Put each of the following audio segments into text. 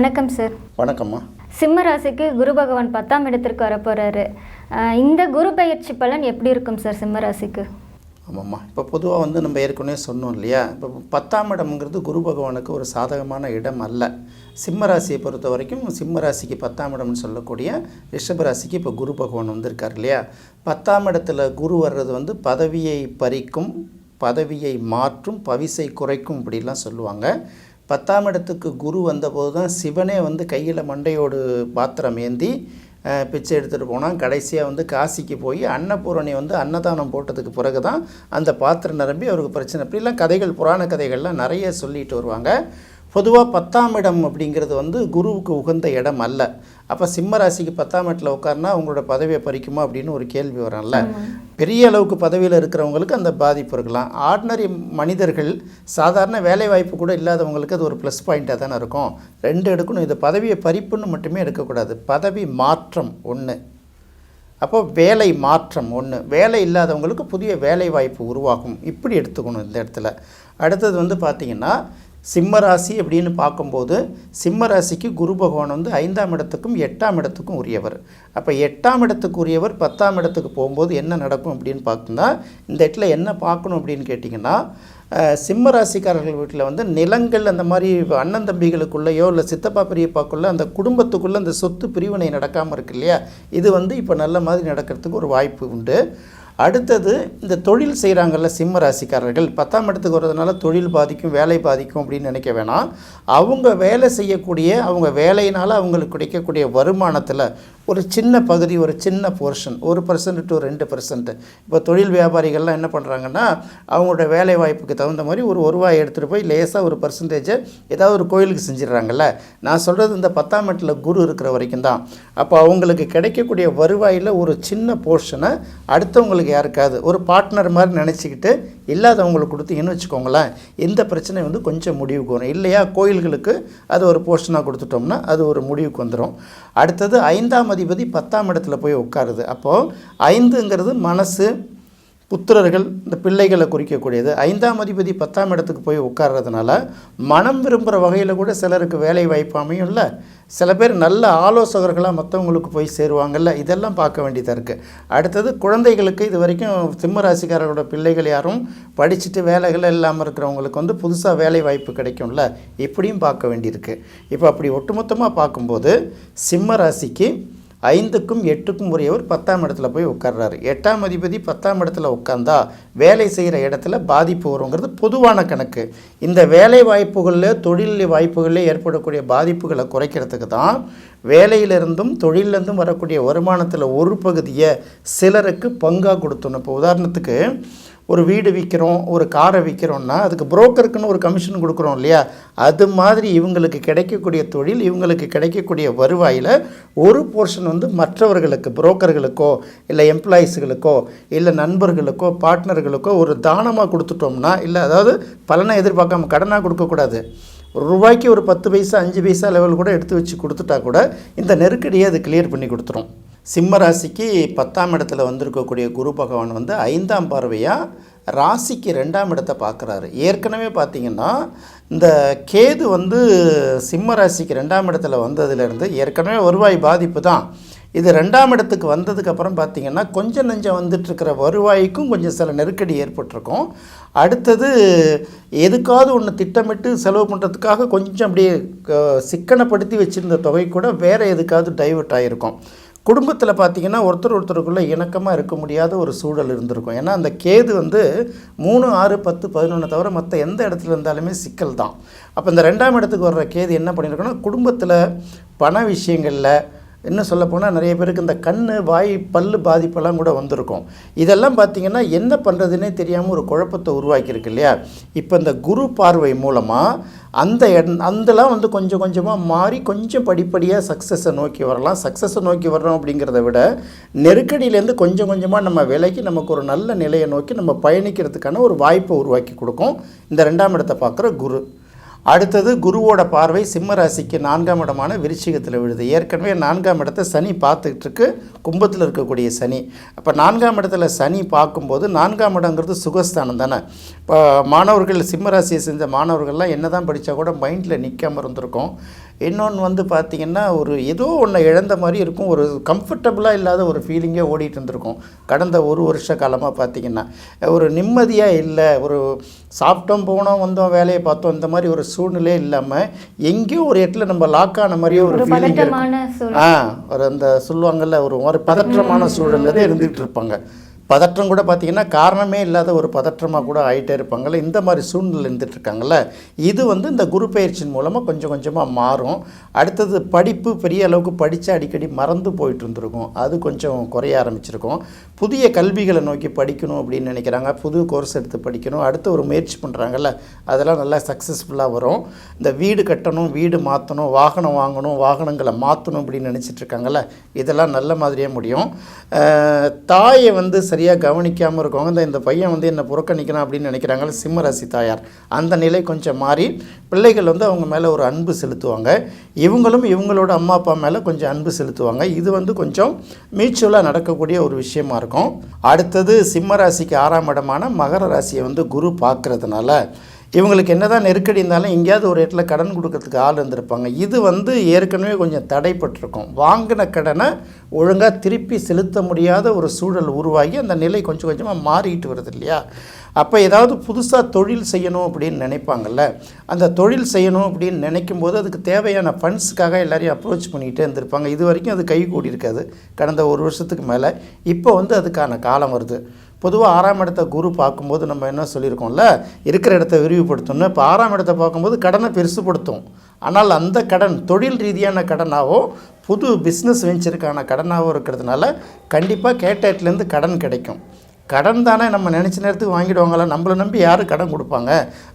வணக்கம் சார் வணக்கம்மா. சிம்ம ராசிக்கு குரு பகவான் பத்தாம் இடத்திற்கு வரப்போறாரு. அஹ் இந்த குரு பயிற்சி பலன் எப்படி இருக்கும் சார் சிம்ம ராசிக்கு? ஆமாம்மா. இப்போ பொதுவாக வந்து நம்ம ஏற்கனவே சொன்னோம் இல்லையா? இப்போ பத்தாம் இடம்ங்கிறது குரு பகவானுக்கு ஒரு சாதகமான இடம் அல்ல. சிம்ம ராசியை பொறுத்த வரைக்கும் சிம்ம ராசிக்கு பத்தாம் இடம்னு சொல்லக்கூடிய ரிஷப ராசிக்கு இப்போ குரு பகவான் வந்திருக்கார் இல்லையா? பத்தாம் இடத்துல குரு வர்றது வந்து பதவியை பறிக்கும் பதவியை மாற்றும் பவிசை குறைக்கும் இப்படிலாம் சொல்லுவாங்க. பத்தாம் இடத்துக்கு குரு வந்தபோது தான் சிவனே வந்து கையில் மண்டையோடு பாத்திரம் ஏந்தி பிச்சை எடுத்துகிட்டு போனால் கடைசியாக வந்து காசிக்கு போய் அன்னபூரணி வந்து அன்னதானம் போட்டதுக்கு பிறகு தான் அந்த பாத்திரம் நிரம்பி அவருக்கு பிரச்சனை. இப்படிலாம் கதைகள் புராண கதைகள்லாம் நிறைய சொல்லிட்டு வருவாங்க. பொதுவாக பத்தாம் இடம் அப்படிங்கிறது வந்து குருவுக்கு உகந்த இடம் அல்ல. அப்போ சிம்ம ராசிக்கு பத்தாம் இடத்துல உட்கார்னா அவங்களோட பதவியை பறிக்குமா அப்படின்னு ஒரு கேள்வி வரும்ல. பெரிய அளவுக்கு பதவியில் இருக்கிறவங்களுக்கு அந்த பாதிப்பு இருக்கலாம். ஆர்டினரி மனிதர்கள் சாதாரண வேலை வாய்ப்பு கூட இல்லாதவங்களுக்கு அது ஒரு ப்ளஸ் பாயிண்ட்டாக தானே இருக்கும். ரெண்டு எடுக்கணும். இது பதவியை பறிப்புன்னு மட்டுமே எடுக்கக்கூடாது. பதவி மாற்றம் ஒன்று அப்போ வேலை மாற்றம் ஒன்று வேலை இல்லாதவங்களுக்கு புதிய வேலை வாய்ப்பு உருவாகும். இப்படி எடுத்துக்கணும் இந்த இடத்துல. அடுத்தது வந்து பார்த்திங்கன்னா சிம்ம ராசி அப்படின்னு பார்க்கும்போது சிம்ம ராசிக்கு குரு பகவான் வந்து ஐந்தாம் இடத்துக்கும் எட்டாம் இடத்துக்கும் உரியவர். அப்போ எட்டாம் இடத்துக்கு உரியவர் பத்தாம் இடத்துக்கு போகும்போது என்ன நடக்கும் அப்படின்னு பார்த்தோம்னா இந்த இடத்துல என்ன பார்க்கணும் அப்படின்னு கேட்டிங்கன்னா சிம்ம ராசிக்காரர்கள் வீட்டில் வந்து நிலங்கள் அந்த மாதிரி அண்ணன் தம்பிகளுக்குள்ளேயோ இல்லை சித்தப்பா பெரியப்பாக்குள்ளே அந்த குடும்பத்துக்குள்ளே அந்த சொத்து பிரிவினை நடக்காமல் இருக்கு இல்லையா? இது வந்து இப்போ நல்ல மாதிரி நடக்கிறதுக்கு ஒரு வாய்ப்பு உண்டு. அடுத்தது இந்த தொழில் செய்கிறாங்கல்ல சிம்ம ராசிக்காரர்கள் பத்தாம் இடத்துக்கு வர்றதுனால தொழில் பாதிக்கும் வேலை பாதிக்கும் அப்படின்னு நினைக்க வேணாம். அவங்க வேலை செய்யக்கூடிய அவங்க வேலையினால் அவங்களுக்கு கிடைக்கக்கூடிய வருமானத்தில் ஒரு சின்ன பகுதி ஒரு சின்ன போர்ஷன் ஒரு பர்சன்ட் டு ரெண்டு பர்சன்ட் இப்போ தொழில் வியாபாரிகள்லாம் என்ன பண்ணுறாங்கன்னா அவங்களோட வேலை வாய்ப்புக்கு தகுந்த மாதிரி ஒரு ஒரு ரூபாய் எடுத்துகிட்டு போய் லேசாக ஒரு பர்சன்டேஜை ஏதாவது ஒரு கோயிலுக்கு செஞ்சிடுறாங்கல்ல. நான் சொல்கிறது இந்த பத்தாம் இடத்துல குரு இருக்கிற வரைக்கும் தான். அப்போ அவங்களுக்கு கிடைக்கக்கூடிய வருவாயில் ஒரு சின்ன போர்ஷனை அடுத்தவங்களுக்கு யாருக்காவது ஒரு பார்ட்னர் மாதிரி நினச்சிக்கிட்டு இல்லாதவங்களுக்கு கொடுத்தீங்கன்னு வச்சுக்கோங்களேன் இந்த பிரச்சனை வந்து கொஞ்சம் முடிவுக்கு வரும். இல்லையா கோயில்களுக்கு அது ஒரு போர்ஷனாக கொடுத்துட்டோம்னா அது ஒரு முடிவுக்கு வந்துடும் அடுத்தது ஐந்தாம் அதிபதி பத்தாம் இடத்துல போய் உட்காருது. அப்போது ஐந்துங்கிறது மனசு புத்திரர்கள் இந்த பிள்ளைகளை குறிக்கக்கூடியது. ஐந்தாம் அதிபதி பத்தாம் இடத்துக்கு போய் உட்கார்றதுனால மனம் விரும்புகிற வகையில் கூட சிலருக்கு வேலை வாய்ப்பு இல்லை. சில பேர் நல்ல ஆலோசகர்களாக மற்றவங்களுக்கு போய் சேருவாங்கல்ல. இதெல்லாம் பார்க்க வேண்டியதாக இருக்குது அடுத்தது குழந்தைகளுக்கு இது வரைக்கும் சிம்ம ராசிக்காரர்களோட பிள்ளைகள் யாரும் படிச்சுட்டு வேலைகள் இல்லாமல் இருக்கிறவங்களுக்கு வந்து புதுசாக வேலை வாய்ப்பு கிடைக்கும்ல. இப்படியும் பார்க்க வேண்டியிருக்கு. இப்போ அப்படி ஒட்டுமொத்தமாக பார்க்கும்போது சிம்ம ராசிக்கு ஐந்துக்கும் எட்டுக்கும் உரியவர் பத்தாம் இடத்துல போய் உட்கார்றாரு. எட்டாம் அதிபதி பத்தாம் இடத்துல உட்காந்தா வேலை செய்கிற இடத்துல பாதிப்பு வருங்கிறது பொதுவான கணக்கு. இந்த வேலை வாய்ப்புகளில் தொழில் வாய்ப்புகளில் ஏற்படக்கூடிய பாதிப்புகளை குறைக்கிறதுக்கு தான் வேலையிலிருந்தும் தொழிலிருந்தும் வரக்கூடிய வருமானத்தில் ஒரு பகுதியை சிலருக்கு பங்காக கொடுத்தணும் இப்போ உதாரணத்துக்கு ஒரு வீடு விற்கிறோம் ஒரு காரை விற்கிறோம்னா அதுக்கு புரோக்கருக்குன்னு ஒரு கமிஷன் கொடுக்குறோம் இல்லையா? அது மாதிரி இவங்களுக்கு கிடைக்கக்கூடிய தொழில் இவங்களுக்கு கிடைக்கக்கூடிய வருவாயில் ஒரு போர்ஷன் வந்து மற்றவர்களுக்கு புரோக்கர்களுக்கோ இல்லை எம்ப்ளாயீஸுகளுக்கோ இல்லை நண்பர்களுக்கோ பார்ட்னர்களுக்கோ ஒரு தானமாக கொடுத்துட்டோம்னா இல்லை அதாவது பலனை எதிர்பார்க்காம கடனாக கொடுக்கக்கூடாது. ஒரு ரூபாய்க்கு ஒரு பத்து பைசா அஞ்சு பைசா லெவல் கூட எடுத்து வச்சு கொடுத்துட்டா கூட இந்த நெருக்கடியை அது கிளியர் பண்ணி கொடுத்துரும். சிம்ம ராசிக்கு பத்தாம் இடத்துல வந்திருக்கக்கூடிய குரு பகவான் வந்து ஐந்தாம் பார்வையாக ராசிக்கு ரெண்டாம் இடத்தை பார்க்குறாரு. ஏற்கனவே பார்த்தீங்கன்னா இந்த கேது வந்து சிம்ம ராசிக்கு ரெண்டாம் இடத்துல வந்ததுலேருந்து ஏற்கனவே வருவாய் பாதிப்பு தான். இது ரெண்டாம் இடத்துக்கு வந்ததுக்கப்புறம் பார்த்திங்கன்னா பார்த்தீங்கன்னா கொஞ்சம் நெஞ்சம் வந்துட்டுருக்கிற வருவாய்க்கும் கொஞ்சம் சில நெருக்கடி ஏற்பட்டிருக்கும். அடுத்தது எதுக்காவது ஒன்று திட்டமிட்டு செலவு பண்ணுறதுக்காக கொஞ்சம் அப்படியே க- சிக்கனப்படுத்தி வச்சுருந்த தொகை கூட வேறு எதுக்காவது டைவர்ட் ஆகிருக்கும் குடும்பத்தில் பார்த்தீங்கன்னா ஒருத்தர் ஒருத்தருக்குள்ளே இணக்கமாக இருக்க முடியாத ஒரு சூழல் இருந்திருக்கும். ஏன்னா அந்த கேது வந்து மூணு ஆறு பத்து பதினொன்று தவிர மற்ற எந்த இடத்துல இருந்தாலுமே சிக்கல் தான் அப்போ இந்த ரெண்டாம் இடத்துக்கு வர்ற கேது என்ன பண்ணியிருக்கோன்னா குடும்பத்தில் பண விஷயங்களில் இன்னும் சொல்லப்போனால் நிறைய பேருக்கு இந்த கண் வாய் பல்லு பாதிப்பெல்லாம் கூட வந்திருக்கும். இதெல்லாம் பார்த்திங்கன்னா என்ன பண்ணுறதுனே தெரியாமல் ஒரு குழப்பத்தை உருவாக்கியிருக்கு இல்லையா? இப்போ இந்த குரு பார்வை மூலமாக அந்த இடம் அந்தலாம் வந்து கொஞ்சம் கொஞ்சமாக மாறி கொஞ்சம் படிப்படியாக சக்ஸஸை நோக்கி வரலாம். சக்ஸஸை நோக்கி வரணும் அப்படிங்கிறத விட நெருக்கடியிலேருந்து கொஞ்சம் கொஞ்சமாக நம்ம விலைக்கு நமக்கு ஒரு நல்ல நிலையை நோக்கி நம்ம பயணிக்கிறதுக்கான ஒரு வாய்ப்பை உருவாக்கி கொடுக்கும். இந்த ரெண்டாம் இடத்தை பார்க்குற குரு. அடுத்தது குருவோட பார்வை சிம்ம ராசிக்கு நான்காம் இடமான விருச்சிகத்தில் விழுது. ஏற்கனவே நான்காம் இடத்த சனி பார்த்துக்கிட்டு இருக்கு. கும்பத்தில் இருக்கக்கூடிய சனி. அப்போ நான்காம் இடத்துல சனி பார்க்கும்போது நான்காம் இடங்கிறது சுகஸ்தானம் தானே. இப்போ மாணவர்கள் சிம்ம ராசியை செஞ்ச மாணவர்கள்லாம் என்ன தான் படித்தா கூட மைண்டில் நிற்காமல் இருந்திருக்கும். இன்னொன்று வந்து பார்த்திங்கன்னா ஒரு ஏதோ ஒன்று இழந்த மாதிரி இருக்கும். ஒரு கம்ஃபர்டபுளாக இல்லாத ஒரு ஃபீலிங்கே ஓடிட்டு இருந்திருக்கும். கடந்த ஒரு வருஷ காலமாக பார்த்திங்கன்னா ஒரு நிம்மதியாக இல்லை ஒரு சாப்பிட்டோம் போனோம் வந்தோம் வேலையை பார்த்தோம் இந்த மாதிரி ஒரு சூழ்நிலையே இல்லாமல் எங்கேயோ ஒரு இடத்துல நம்ம லாக் ஆன மாதிரியே ஒரு ஃபீலிங் ஆ ஒரு அந்த சொல்லுவாங்கல்ல ஒரு ஒரு பதற்றமான சூழல்ல தான் இருந்துகிட்டு இருப்பாங்க. பதற்றம் கூட பார்த்தீங்கன்னா காரணமே இல்லாத ஒரு பதற்றமாக கூட ஆகிட்டே இருப்பாங்கள்ல இந்த மாதிரி சூழ்நிலை இருந்துட்டு இருக்காங்கல்ல. இது வந்து இந்த குரு பயிற்சியின் மூலமாக கொஞ்சம் கொஞ்சமாக மாறும். அடுத்தது படிப்பு பெரிய அளவுக்கு படித்து அடிக்கடி மறந்து போயிட்டு இருந்திருக்கும். அது கொஞ்சம் குறைய ஆரம்பிச்சிருக்கும். புதிய கல்விகளை நோக்கி படிக்கணும் அப்படின்னு நினைக்கிறாங்க. புது கோர்ஸ் எடுத்து படிக்கணும். அடுத்து ஒரு முயற்சி பண்ணுறாங்கல்ல அதெல்லாம் நல்லா சக்ஸஸ்ஃபுல்லாக வரும். இந்த வீடு கட்டணும் வீடு மாற்றணும் வாகனம் வாங்கணும் வாகனங்களை மாற்றணும் அப்படின்னு நினச்சிட்ருக்காங்கல்ல இதெல்லாம் நல்ல மாதிரியே முடியும். தாயை வந்து சரி சரியாக கவனிக்காமல் இருக்கவங்க இந்த இந்த பையன் வந்து என்னை புறக்கணிக்கிறான் அப்படின்னு நினைக்கிறாங்களே சிம்ம ராசி தாயார். அந்த நிலை கொஞ்சம் மாறி பிள்ளைகள் வந்து அவங்க மேலே ஒரு அன்பு செலுத்துவாங்க. இவங்களும் இவங்களோட அம்மா அப்பா மேலே கொஞ்சம் அன்பு செலுத்துவாங்க. இது வந்து கொஞ்சம் மியூச்சுவலாக நடக்கக்கூடிய ஒரு விஷயமா இருக்கும். அடுத்தது சிம்ம ராசிக்கு ஆறாம் இடமான மகர ராசியை வந்து குரு பார்க்குறதுனால இவங்களுக்கு என்னதான் நெருக்கடி இருந்தாலும் எங்கேயாவது ஒரு இடத்துல கடன் கொடுக்கறதுக்கு ஆள் இருந்திருப்பாங்க. இது வந்து ஏற்கனவே கொஞ்சம் தடைப்பட்டிருக்கும். வாங்கின கடனை ஒழுங்காக திருப்பி செலுத்த முடியாத ஒரு சூழல் உருவாகி அந்த நிலை கொஞ்சம் கொஞ்சமாக மாறிட்டு வருது இல்லையா? அப்போ ஏதாவது புதுசாக தொழில் செய்யணும் அப்படின்னு நினைப்பாங்கல்ல? அந்த தொழில் செய்யணும் அப்படின்னு நினைக்கும் போது அதுக்கு தேவையான ஃபண்ட்ஸுக்காக எல்லாரையும் அப்ரோச் பண்ணிகிட்டே இருந்திருப்பாங்க. இது வரைக்கும் அது கை கூடி இருக்காது. கடந்த ஒரு வருஷத்துக்கு மேலே. இப்போ வந்து அதுக்கான காலம் வருது. பொதுவாக ஆறாம் இடத்த குரு பார்க்கும்போது நம்ம என்ன சொல்லியிருக்கோம்ல? இருக்கிற இடத்த விரிவுபடுத்தணும்னு. இப்போ ஆறாம் இடத்த பார்க்கும்போது கடனை பெருசுப்படுத்தும் ஆனால் அந்த கடன் தொழில் ரீதியான கடனாகவும் புது பிஸ்னஸ் வெஞ்சருக்கான கடனாகவும் இருக்கிறதுனால கண்டிப்பாக கேட்டேட்லேருந்து கடன் கிடைக்கும். கடன் தானே நம்ம நினச்ச நேரத்துக்கு வாங்கிடுவாங்களா? நம்மளை நம்பி யார் கடன் கொடுப்பாங்க?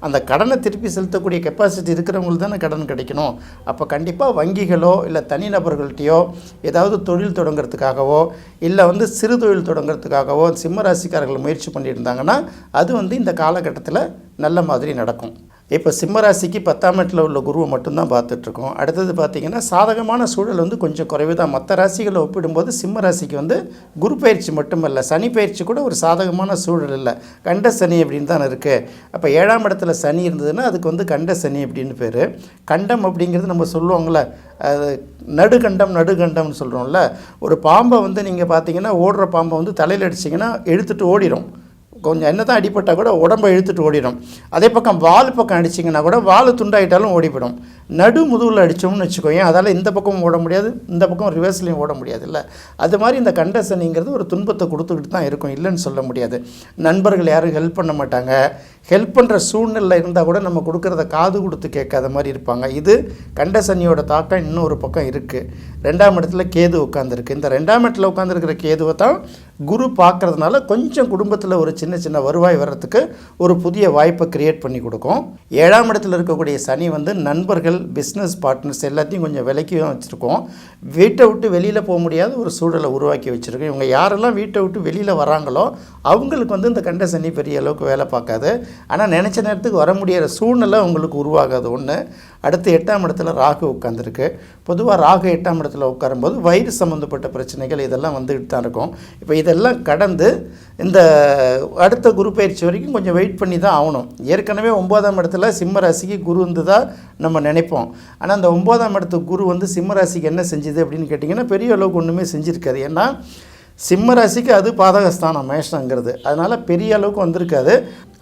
அந்த கடனை திருப்பி செலுத்தக்கூடிய கெப்பாசிட்டி இருக்கிறவங்களுக்கு தானே கடன் கிடைக்கணும். அப்போ கண்டிப்பாக வங்கிகளோ இல்லை தனிநபர்கள்ட்டையோ ஏதாவது தொழில் தொடங்குறதுக்காகவோ இல்லை வந்து சிறு தொழில் தொடங்குறதுக்காகவோ சிம்ம ராசிக்காரர்கள் முயற்சி பண்ணியிருந்தாங்கன்னா அது வந்து இந்த காலகட்டத்தில் நல்ல மாதிரி நடக்கும். இப்போ சிம்மராசிக்கு பத்தாம் இடத்துல உள்ள குருவை மட்டும்தான் பார்த்துட்ருக்கோம். அடுத்தது பார்த்திங்கன்னா சாதகமான சூழல் வந்து கொஞ்சம் குறைவு தான் மற்ற ராசிகளை ஒப்பிடும்போது சிம்ம ராசிக்கு வந்து குரு பயிற்சி மட்டுமல்ல சனி பயிற்சி கூட ஒரு சாதகமான சூழல் இல்லை. கண்ட சனி அப்படின்னு தான் இருக்குது அப்போ ஏழாம் இடத்துல சனி இருந்ததுன்னா அதுக்கு வந்து கண்ட சனி அப்படின்னு பேர். கண்டம் அப்படிங்கிறது நம்ம சொல்லுவோங்களே அது நடுகண்டம் நடுகண்டம்னு சொல்கிறோம்ல ஒரு பாம்பை வந்து நீங்கள் பார்த்தீங்கன்னா ஓடுற பாம்பை வந்து தலையில் அடிச்சிங்கன்னா எடுத்துகிட்டு ஓடிடும் கொஞ்சம் என்ன தான் அடிப்பட்டால் கூட உடம்பை இழுத்துட்டு ஓடிடும். அதே பக்கம் வால் பக்கம் அடிச்சிங்கன்னா கூட வால் துண்டாயிட்டாலும் ஓடிவிடும். நடு முதுகில் அடித்தோம்னு வச்சுக்கோங்க அதால் இந்த பக்கமும் ஓட முடியாது இந்த பக்கம் ரிவர்ஸ்லையும் ஓட முடியாது இல்லை அது மாதிரி இந்த கண்டசனிங்கிறது ஒரு துன்பத்தை கொடுத்துக்கிட்டு தான் இருக்கும் இல்லைன்னு சொல்ல முடியாது. நண்பர்கள் யாரும் ஹெல்ப் பண்ண மாட்டாங்க. ஹெல்ப் பண்ணுற சூழ்நிலை இருந்தால் கூட நம்ம கொடுக்குறத காது கொடுத்து கேட்காத மாதிரி இருப்பாங்க. இது கண்டசனியோட தாக்கம் இன்னும் ஒரு பக்கம் இருக்குது ரெண்டாம் இடத்துல கேது உட்காந்துருக்கு இந்த ரெண்டாம் இடத்துல உட்காந்துருக்கிற கேதுவை தான் குரு பார்க்குறதுனால கொஞ்சம் குடும்பத்தில் ஒரு சின்ன சின்ன வருவாய் வர்றதுக்கு ஒரு புதிய வாய்ப்பை க்ரியேட் பண்ணி கொடுக்கும். ஏழாம் இடத்துல இருக்கக்கூடிய சனி வந்து நண்பர்கள் பிஸ்னஸ் பார்ட்னர்ஸ் எல்லாத்தையும் கொஞ்சம் விலக்கி வச்சுருக்கோம். வீட்டை விட்டு வெளியில் போக முடியாத ஒரு சூழலை உருவாக்கி வச்சுருக்கோம். இவங்க யாரெல்லாம் வீட்டை விட்டு வெளியில் வராங்களோ அவங்களுக்கு வந்து இந்த கண்ட சனி பெரிய அளவுக்கு வேலை பார்க்காது. ஆனால் நினச்ச நேரத்துக்கு வர முடியாத சூழ்நிலை உங்களுக்கு உருவாகாது. ஒன்று அடுத்து எட்டாம் இடத்துல ராகு உட்காந்துருக்கு பொதுவாக ராகு எட்டாம் இடத்துல உட்காரும்போது வயிறு சம்மந்தப்பட்ட பிரச்சனைகள் இதெல்லாம் வந்துக்கிட்டு தான் இருக்கும். இப்போ இதெல்லாம் கடந்து இந்த அடுத்த குரு பயிற்சி வரைக்கும் கொஞ்சம் வெயிட் பண்ணி தான் ஆகணும். ஏற்கனவே ஒம்போதாம் இடத்துல சிம்ம ராசிக்கு குரு இருந்ததா நம்ம நினைப்போம். ஆனால் அந்த ஒம்போதாம் இடத்து குரு வந்து சிம்ம ராசிக்கு என்ன செஞ்சுது அப்படின்னு கேட்டிங்கன்னா பெரிய அளவுக்கு ஒன்றுமே செஞ்சுருக்காது. ஏன்னா சிம்ம ராசிக்கு அது பாதகஸ்தானம் மேஷங்கிறது அதனால் பெரிய அளவுக்கு வந்திருக்காது.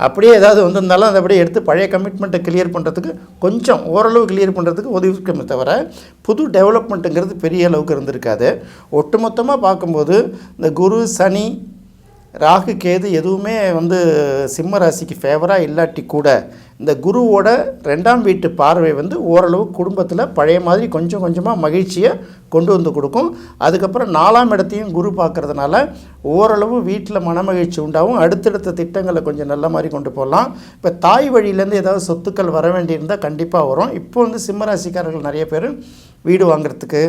அப்படியே ஏதாவது வந்திருந்தாலும் அதை அப்படியே எடுத்து பழைய கமிட்மெண்ட்டை கிளியர் பண்ணுறதுக்கு கொஞ்சம் ஓரளவு கிளியர் பண்ணுறதுக்கு உதவி தவிர புது டெவலப்மெண்ட்டுங்கிறது பெரிய அளவுக்கு இருந்திருக்காது. ஒட்டுமொத்தமாக பார்க்கும்போது இந்த குரு சனி ராகு கேது எதுவுமே வந்து சிம்ம ராசிக்கு ஃபேவராக இல்லாட்டி கூட இந்த குருவோட ரெண்டாம் வீட்டு பார்வை வந்து ஓரளவு குடும்பத்தில் பழைய மாதிரி கொஞ்சம் கொஞ்சமாக மகிழ்ச்சியை கொண்டு வந்து கொடுக்கும். அதுக்கப்புறம் நாலாம் இடத்தையும் குரு பார்க்குறதுனால ஓரளவு வீட்டில் மனமகிழ்ச்சி உண்டாகும் அடுத்தடுத்த திட்டங்களை கொஞ்சம் நல்ல மாதிரி கொண்டு போகலாம் இப்போ தாய் வழியிலேருந்து ஏதாவது சொத்துக்கள் வர வேண்டியிருந்தால் கண்டிப்பாக வரும். இப்போ வந்து சிம்மராசிக்காரர்கள் நிறைய பேர் வீடு வாங்குறதுக்கு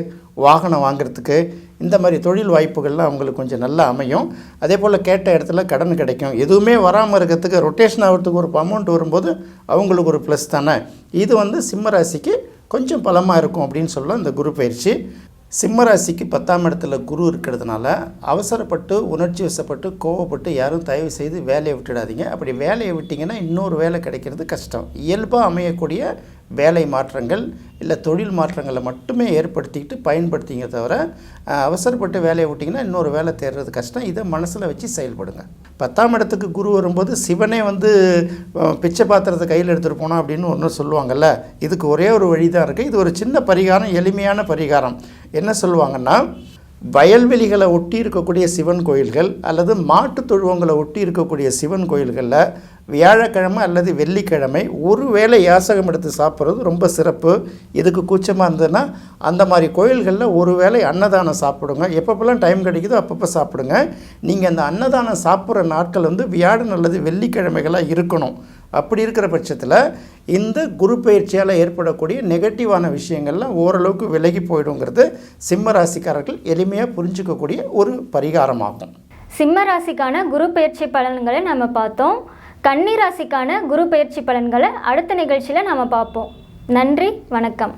வாகனம் வாங்குறதுக்கு இந்த மாதிரி தொழில் வாய்ப்புகள்லாம் அவங்களுக்கு கொஞ்சம் நல்லா அமையும். அதே போல் கேட்ட இடத்துல கடன் கிடைக்கும். எதுவுமே வராமல் இருக்கிறதுக்கு ரொட்டேஷன் ஆகிறதுக்கு ஒரு அமௌண்ட் வரும்போது அவங்களுக்கு ஒரு ப்ளஸ் தானே? இது வந்து சிம்மராசிக்கு கொஞ்சம் பலமாக இருக்கும் அப்படின்னு சொல்ல இந்த குரு பயிற்சி. சிம்மராசிக்கு பத்தாம் இடத்துல குரு இருக்கிறதுனால அவசரப்பட்டு உணர்ச்சி வசப்பட்டு கோவப்பட்டு யாரும் தயவு செய்து வேலையை விட்டுடாதீங்க. அப்படி வேலையை விட்டிங்கன்னா இன்னொரு வேலை கிடைக்கிறது கஷ்டம். இயல்பாக அமையக்கூடிய வேலை மாற்றங்கள் இல்லை தொழில் மாற்றங்களை மட்டுமே ஏற்படுத்திக்கிட்டு பயன்படுத்திங்க தவிர அவசரப்பட்டு வேலையை விட்டிங்கன்னா இன்னொரு வேலை தேடுறது கஷ்டம். இதை மனசில் வச்சு செயல்படுங்க. பத்தாம் இடத்துக்கு குரு வரும்போது சிவனே வந்து பிச்சை பாத்திரத்தை கையில் எடுத்துகிட்டு போனோம் அப்படின்னு ஒன்று சொல்லுவாங்கல்ல இதுக்கு ஒரே ஒரு வழி தான் இருக்குது இது ஒரு சின்ன பரிகாரம் எளிமையான பரிகாரம். என்ன சொல்லுவாங்கன்னா வயல்வெளிகளை ஒட்டி இருக்கக்கூடிய சிவன் கோயில்கள் அல்லது மாட்டுத் தொழுவங்களை ஒட்டி இருக்கக்கூடிய சிவன் கோயில்களில் வியாழக்கிழமை அல்லது வெள்ளிக்கிழமை ஒரு வேளை யாசகம் எடுத்து சாப்பிட்றது ரொம்ப சிறப்பு. எதுக்கு கூச்சமாக இருந்ததுன்னா அந்த மாதிரி கோயில்களில் ஒரு வேளை அன்னதானம் சாப்பிடுங்க. எப்பப்பெல்லாம் டைம் கிடைக்குதோ அப்பப்போ சாப்பிடுங்க. நீங்கள் அந்த அன்னதானம் சாப்பிட்ற நாட்கள் வந்து வியாழன் அல்லது வெள்ளிக்கிழமைகளாக இருக்கணும். அப்படி இருக்கிற பட்சத்தில் இந்த குரு பயிற்சியால் ஏற்படக்கூடிய நெகட்டிவான விஷயங்கள்லாம் ஓரளவுக்கு விலகி போயிடுங்கிறது சிம்ம ராசிக்காரர்கள் எளிமையாக புரிஞ்சுக்கக்கூடிய ஒரு பரிகாரமாகும். சிம்ம ராசிக்கான குரு பயிற்சி பலன்களை நம்ம பார்த்தோம். கன்னி ராசிக்கான குரு பயிற்சி பலன்களை அடுத்த நிகழ்ச்சியில் நம்ம பார்ப்போம். நன்றி வணக்கம்.